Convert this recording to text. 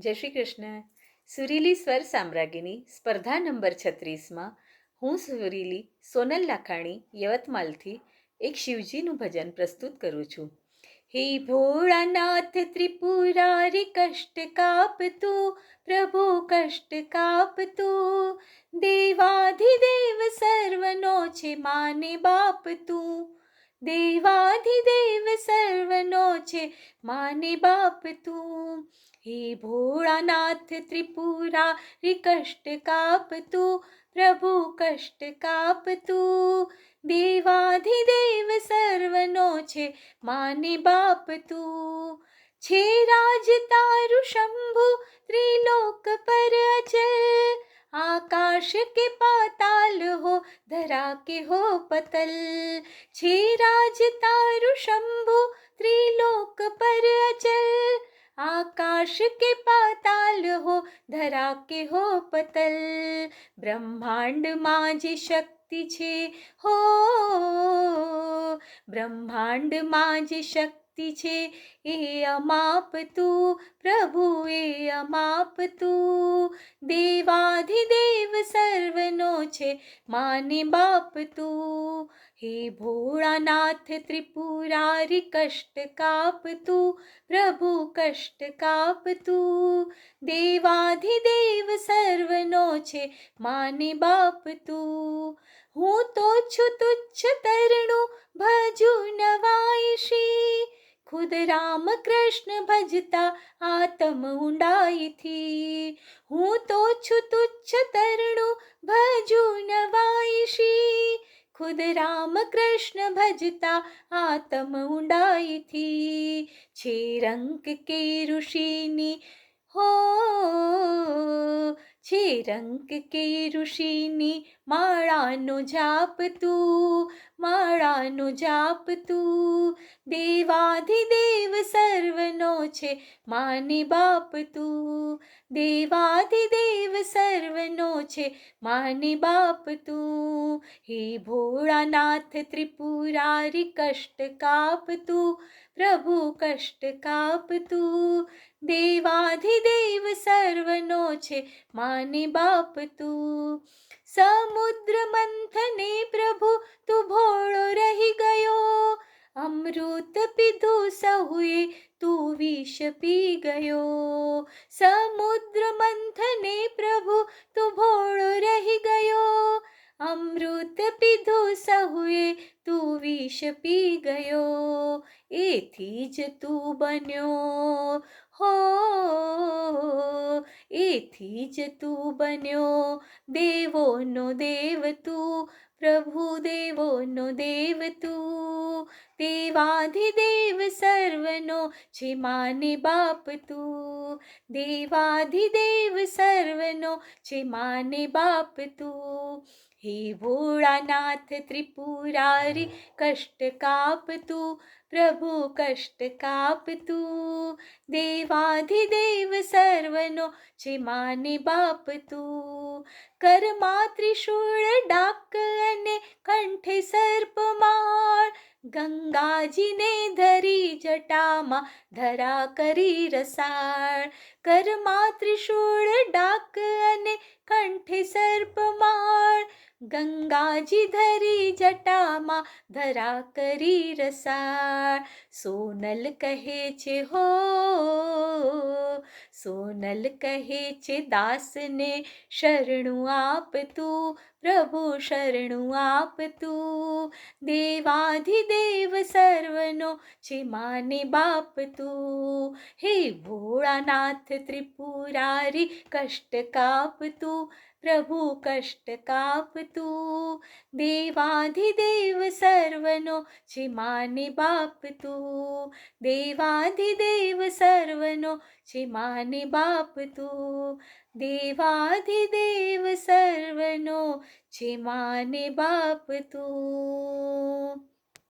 જય શ્રી કૃષ્ણ. સુરીલી સ્વર સામ્રાજ્ઞીની સ્પર્ધા નંબર છત્રીસમાં હું સુરીલી સોનલ લાખાણી યવતમાલથી એક શિવજીનું ભજન પ્રસ્તુત કરું છું. હે ભોળાનાથ, ત્રિપુરારી કષ્ટ કાપતું, પ્રભુ કષ્ટ કાપતું, દેવાધિદેવ સર્વનો છે માને બાપ તું દેવાધિદેવ સર્વનો છે, માને બાપ તું? હે ભોળાનાથ ત્રિપુરારી કષ્ટ કાપતું પ્રભુ કષ્ટ કાપતું દેવાધિદેવ સર્વનો છે, માને બાપ તું? છે રાજ તારું શંભુ, ત્રિલોક પર અચલ આકાશ કે પાતાલ હો, ધરા કે હો પતલ? છે રાજ તારું શંભુ ત્રિલોક પર अचल આકાશ કે પાતાલ હો ધરા કે હો પતલ બ્રહ્માંડમાં જે શક્તિ છે હો બ્રહ્માંડમાં જે શક્તિ છે એ अमाप તું પ્રભુ એ अमाप તું देवाधिदेव સર્વનો છે માને बाप તું હે ભોળાનાથ, ત્રિપુરારી કષ્ટ કાપતું, પ્રભુ કષ્ટ કાપતું, દેવાધિદેવ સર્વનો છે માને બાપ તું હું તો છું તુચ્છ તરણું ભજુ નવાઈશી ખુદ રામ કૃષ્ણ ભજતા આતમ ઊંડાઈથી. હું તો છું તુચ્છ તરણું ભજુ નવાઈશી ખુદ રામ કૃષ્ણ ભજતા આતમ ઊંડાઈથી. છે રંક કે ઋષિની? હો, છે રંક કે ઋષિની? માળાનો જાપ તું. માળાનો જાપ તું દેવાધિદેવ સર્વનો છે, માને બાપ તું દેવાધિદેવ સર્વનો છે, માને બાપ તું હે ભોળાનાથ ત્રિપુરારી કષ્ટ કાપતું, પ્રભુ કષ્ટ કાપતું. દેવાધિદેવ સર્વનો છે, માને બાપ તું સમુદ્ર મંથને પ્રભુ પીધું સહુએ તું વિષ પી ગયો. સમુદ્ર મંથને પ્રભુ તું ભોળો રહી ગયો. અમૃત પીધું સહુએ તું વિષ પી ગયો. એથી જ તું બન્યો. હો, એથી જ તું બન્યો. દેવોનો દેવ તું, પ્રભુ દેવોનો દેવ તું. દેવાધિદેવ સર્વનો છે માને બાપ તું. દેવાધિદેવ સર્વનો છે માને બાપ તું. હે ભોળાનાથ ત્રિપુરારી, કષ્ટ કાપતું પ્રભુ કષ્ટ કાપતું દેવાધિદેવ સર્વનો છે માને બાપ તું. કરમાં ત્રિશૂળ ડાક અને કંઠે સર્પમાળ ગંગાજીને ધરી જટામાં ધરા કરી રસાળ. કરમાં ત્રિશૂળ ડાક ગંગાજી ધરી જટામાં ધરા કરી રસાળ. સોનલ કહે છે, હો, સોનલ કહે છે, દાસને શરણું આપતું પ્રભુ શરણું આપતું દેવાધિદેવ સર્વનો છે માને બાપ તું. હે ભોળાનાથ ત્રિપુરારી કષ્ટ કાપતું, પ્રભુ કષ્ટ કાપતું, દેવાધિદેવ સર્વનો જે માને બાપ તું દેવાધિદેવ સર્વનો જે માને બાપ તું દેવાધિદેવ સર્વનો જે માને બાપ